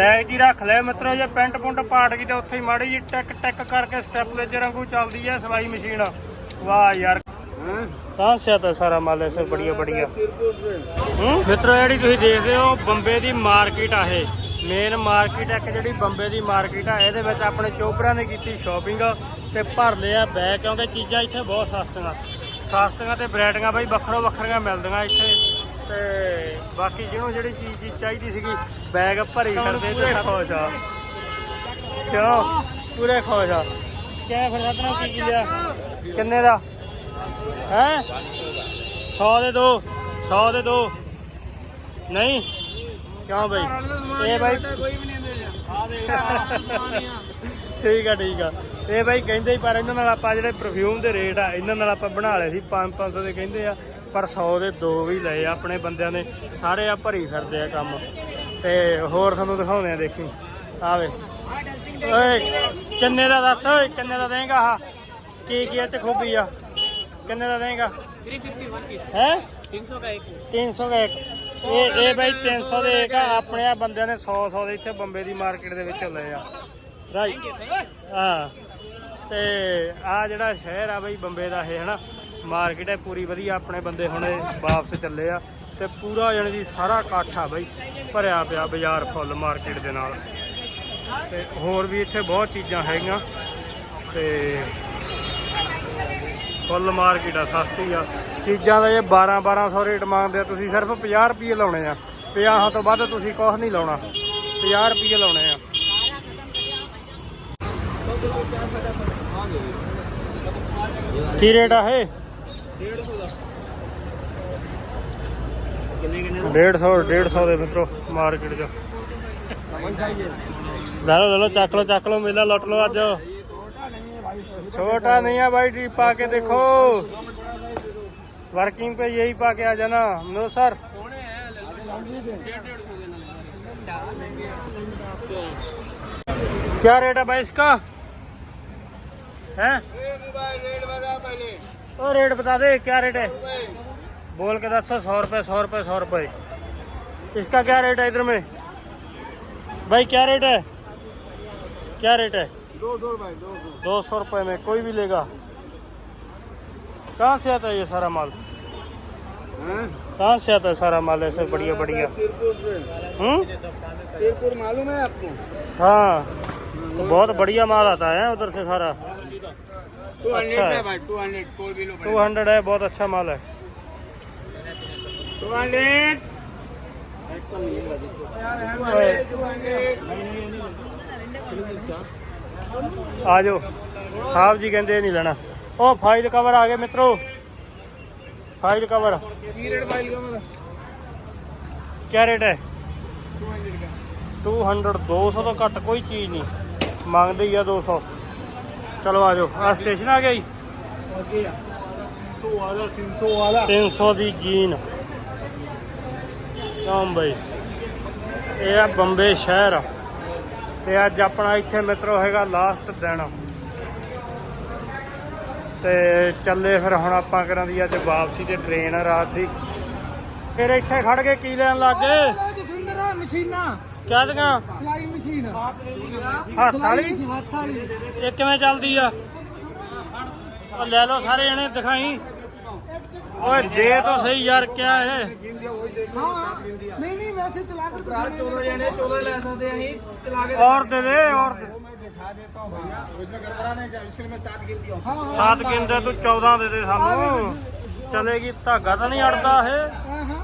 Bag ਜੀ ਰੱਖ ਲੈ ਮਿੱਤਰੋ ਜੇ ਪੈਂਟ ਪੁੰਟ ਪਾਟ ਗਈ ਤੇ ਉੱਥੇ ਹੀ ਮਾੜੀ ਜੀ ਟਿਕ ਟਿਕ ਕਰਕੇ ਸਟੈਪਲੇਜਰ ਵਾਂਗੂ ਚੱਲਦੀ ਹੈ ਸਵਾਈ ਮਸ਼ੀਨ। ਵਾਹ ਯਾਰ। ਕਹਾਂ ਸੇ ਤਾਂ ਸਾਰਾ ਮਾਲ ਐਸੇ ਬੜੀਆ ਬੜੀਆ। ਹੂੰ? ਮਿੱਤਰੋ ਜਿਹੜੀ ਤੁਸੀਂ ਦੇਖਦੇ ਹੋ ਬੰਬੇ ਦੀ ਮਾਰਕੀਟ ਆ ਇਹ। ਮੇਨ ਮਾਰਕੀਟ ਇੱਕ ਜਿਹੜੀ ਬੰਬੇ ਦੀ ਮਾਰਕੀਟ ਆ। ਇਹਦੇ ਵਿੱਚ ਆਪਣੇ ਚੋਪੜਿਆਂ ਨੇ ਕੀਤੀ ਸ਼ਾਪਿੰਗ ਤੇ ਭਰ ਲਿਆ ਬੈਗ ਕਿਉਂਕਿ ਚੀਜ਼ਾਂ ਇੱਥੇ ਬਹੁਤ ਸਸਤੀਆਂ। ਸਸਤੀਆਂ ਤੇ ਵੈਰਾਈਟੀਆਂ ਬਾਈ ਵੱਖਰੋ ਵੱਖਰੀਆਂ ਮਿਲਦੀਆਂ ਇੱਥੇ। ਤੇ ਬਾਕੀ ਜਿਹਨੂੰ ਜਿਹੜੀ ਚੀਜ਼ ਚੀਜ਼ ਚਾਹੀਦੀ ਸੀਗੀ ਬੈਗ ਭਰੀ ਫਿਰਦੇ ਤੇ ਖੁਸ਼ ਆ। ਕਿਉਂ? ਪੂਰੇ ਖੁਸ਼ ਆ। ਕਿਆ ਫਿਰ ਸਤਨਾ ਕੀ ਕੀ ਲਿਆ ਕਿੰਨੇ ਦਾ? ਹੈ? 100 ਦੇ ਦੋ 100 ਦੇ ਦੋ। ਨਹੀਂ? ਕਿਉਂ ਬਈ? ਇਹ ਬਾਈ ਕੋਈ ਵੀ ਨਹੀਂ ਅੰਦਰ ਦੇ ਠੀਕ ਆ ਠੀਕ ਆ। ਇਹ ਬਾਈ ਕਹਿੰਦੇ ਪਰ ਇਹਨਾਂ ਨਾਲ ਆਪਾਂ ਜਿਹੜੇ ਪਰਫਿਊਮ ਦੇ ਰੇਟ ਆ ਇਹਨਾਂ ਨਾਲ ਆਪਾਂ ਬਣਾ ਲਏ ਸੀ 5-500 ਦੇ ਕਹਿੰਦੇ ਆ। ਪਰ 100 ਦੇ ਦੋ ਵੀ ਲਏ ਆਪਣੇ ਬੰਦਿਆਂ ਨੇ, ਸਾਰੇ ਆ ਭਰੀ ਫਿਰਦੇ ਆ ਕੰਮ। ਤੇ ਹੋਰ ਤੁਹਾਨੂੰ ਦਿਖਾਉਂਦੇ ਆ ਦੇਖੀ। ਆਵੇ ਓਏ, ਕਿੰਨੇ ਦਾ ਦੱਸ, ਓਏ, ਕਿੰਨੇ ਦਾ ਦੇਂਗਾ ਆ ਕੀ ਕੀ ਚ ਖੋਬੀ ਆ? ਕਿੰਨੇ ਦਾ ਦੇਂਗਾ? 351 ਹੈ? 300 ਦਾ ਇੱਕ 300 ਦਾ ਇੱਕ। ਇਹ ਇਹ ਬਾਈ 300 ਦੇ ਇੱਕ ਆਪਣੇ ਆ ਬੰਦਿਆਂ ਨੇ 100 100 ਦੇ ਇੱਥੇ ਬੰਬੇ ਦੀ ਮਾਰਕੀਟ ਦੇ ਵਿੱਚ ਲਏ ਆ। ਰਾਈ ਹਾਂ। ਤੇ ਆ ਜਿਹੜਾ ਸ਼ਹਿਰ ਆ ਬਈ ਬੰਬੇ ਦਾ ਇਹ, ਹਨਾ? ਮਾਰਕੀਟ ਹੈ, ਪੂਰੀ ਵਧੀਆ, ਆਪਣੇ ਬੰਦੇ ਹੁਣੇ ਵਾਪਸ ਚੱਲੇ ਆ। ਤੇ ਪੂਰਾ ਜਾਣੀ ਦੀ ਸਾਰਾ ਇਕੱਠ ਆ ਬਾਈ, ਭਰਿਆ ਪਿਆ ਬਾਜ਼ਾਰ ਫੁੱਲ ਮਾਰਕੀਟ ਦੇ ਨਾਲ। ਤੇ ਹੋਰ ਵੀ ਇੱਥੇ ਬਹੁਤ ਚੀਜ਼ਾਂ ਹੈਗੀਆਂ। ਤੇ ਫੁੱਲ ਮਾਰਕੀਟ ਆ, ਸਸਤੀ ਆ। ਚੀਜ਼ਾਂ ਦਾ ਇਹ 12 1200 ਰੇਟ ਮੰਗਦੇ ਆ। ਤੁਸੀਂ ਸਿਰਫ 50 ਰੁਪਏ ਲਾਉਣੇ ਆ। 50 ਤੋਂ ਵੱਧ ਤੁਸੀਂ ਕੁਝ ਨਹੀਂ ਲਾਉਣਾ। 50 ਰੁਪਏ ਲਾਉਣੇ ਆ। ਕੀ ਰੇਟ ਆ ਇਹ? कितने कितने 150 150 ਦੇ ਮਿੱਤਰੋ ਮਾਰਕੀਟ 'ਚ ਲੈ ਲਓ ਲੈ ਲਓ ਚੱਕ ਲਓ ਚੱਕ ਲਓ ਮੇਲਾ ਲੁੱਟ ਲਓ ਅੱਜ ਛੋਟਾ नहीं है भाई टी पा के देखो वर्किंग पे यही पा के आ जाना नो सर क्या रेट है भाई इसका है ओ रेट बता दे क्या रेट है? बोल के दस सौ रुपये सौ रुपये सौ रुपये इसका क्या रेट है इधर में? भाई क्या रेट है? क्या रेट है? दो सौ रुपये में कोई भी लेगा। कहाँ से आता है ये सारा माल? कहाँ से आता है सारा माल ऐसे बढ़िया बढ़िया? हम्म? मालूम है आपको? हाँ तो बहुत बढ़िया माल आता है उधर से सारा। टू अच्छा हंड्रेड है। है भाई टू हंड्रेड कोई भी लो टू हंड्रेड है बहुत अच्छा माल है टू हंड्रेड ਆ ਜਾਓ ਸਾਹਿਬ ਜੀ ਕਹਿੰਦੇ ਇਹ ਨਹੀਂ ਲੈਣਾ ਉਹ ਫਾਈਲ ਕਵਰ ਆ ਗਏ ਮਿੱਤਰੋ ਫਾਈਲ ਕਵਰ पीरियड फाइल का मतलब क्या रेट है टू हंड्रेड का 200 200 ਤੋਂ ਘੱਟ ਕੋਈ ਚੀਜ਼ ਨਹੀਂ ਮੰਗਦੇ ਹੀ ਆ 200 ਚਲੋ ਆ ਆ ਸਟੇਸ਼ਨ ਆ ਗਿਆ ਜੀ। ਅੱਗੇ ਆ 300 ਵਾਲਾ 300 ਦੀ ਜੀਨ। ਕਾਮ ਬਈ। ਇਹ ਆ ਬੰਬੇ ਸ਼ਹਿਰ। ਤੇ ਅੱਜ ਆਪਣਾ ਇੱਥੇ ਮਿੱਤਰੋ ਹੈਗਾ ਲਾਸਟ ਦਿਨ। ਤੇ ਚੱਲੇ ਫਿਰ ਹੁਣ ਆਪਾਂ ਕਰਾਂ ਦੀ ਅੱਜ ਵਾਪਸੀ ਤੇ ਟ੍ਰੇਨ ਆ ਰਾਤ ਦੀ। ਫਿਰ ਇੱਥੇ ਖੜ ਕੇ ਕੀ ਲੈਣ ਲੱਗੇ ਜਸਵਿੰਦਰ ਮਸ਼ੀਨਾ। ਕਿਆ ਸਲਾਈ ਮਸ਼ੀਨ। ਹੱਥ ਵਾਲੀ? ਹੱਥ ਵਾਲੀ। ਇਹ ਕਿਵੇਂ ਚੱਲਦੀ ਆ? ਉਹ ਲੈ ਲਓ ਸਾਰੇ ਜਣੇ ਦਿਖਾਈ। ਓਏ ਦੇ ਤਾਂ ਸਹੀ ਯਾਰ ਕਿਆ ਹੈ ਨਹੀਂ ਨਹੀਂ ਵੈਸੇ ਚਲਾ ਕੇ ਦਿਖਾ 14 ਜਣੇ 14 ਲੈ ਸਕਦੇ ਆ ਅਸੀਂ। ਚਲਾ ਕੇ ਔਰ ਦੇ ਦੇ ਔਰ ਦੇ। ਹਾਂ ਸਾਤ ਗਿੰਦੇ ਤੂੰ 14 ਦੇ ਦੇ ਸਾਨੂੰ। ਚਲੇਗੀ ਧਾਗਾ ਤਾਂ ਨਹੀਂ ਅੜਦਾ ਇਹ। ਹਾਂ ਹਾਂ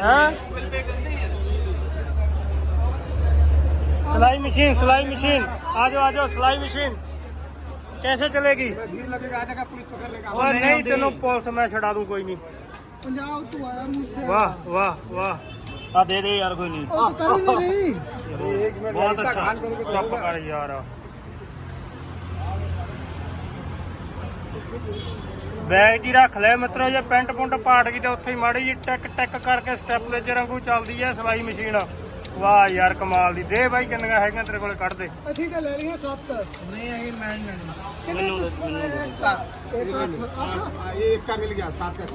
ਹੈ सिलाई मशीन सिलाई मशीन आ जाओ आ जाओ सिलाई मशीन कैसे चलेगी भीड़ लगेगा आने का पुलिस पकड़ लेगा और नहीं तेनों पुलिस मैं छड़ा दूं कोई नहीं पंजाब तो आया मुझसे वाह वाह वाह आ दे दे यार कोई नहीं ओ तो कर ही नहीं रही बहुत अच्छा चुप कर यार ਬੈਗ ਜੀ ਰੱਖ ਲੈ ਮਿੱਤਰੋ ਜੇ ਪੈਂਟ ਪੁੰਟ ਪਾਟ ਗਈ ਤੇ ਉੱਥੇ ਹੀ ਮਾੜੀ ਜੀ ਟਿਕ ਟਿਕ ਕਰਕੇ ਸਟੈਪਲੇਜਰ ਵਾਂਗੂ ਚੱਲਦੀ ਐ ਸਵਾਈ ਮਸ਼ੀਨ ਵਾਹ ਯਾਰ ਕਮਾਲ ਦੀ। ਦੇ ਬਾਈ ਕਿੰਨੀਆਂ ਹੈਗੀਆਂ ਤੇਰੇ ਕੋਲੇ ਕੱਢ ਦੇ। ਅਸੀਂ ਤਾਂ ਲੈ ਲਈਆਂ ਸੱਤ। ਨਹੀਂ ਹੈਗੀ ਮੈਂ ਨਹੀਂ ਮੈਨੂੰ ਮੈਨੂੰ ਇਹ ਇੱਕ ਮਿਲ ਗਿਆ ਸੱਤ ਕਾ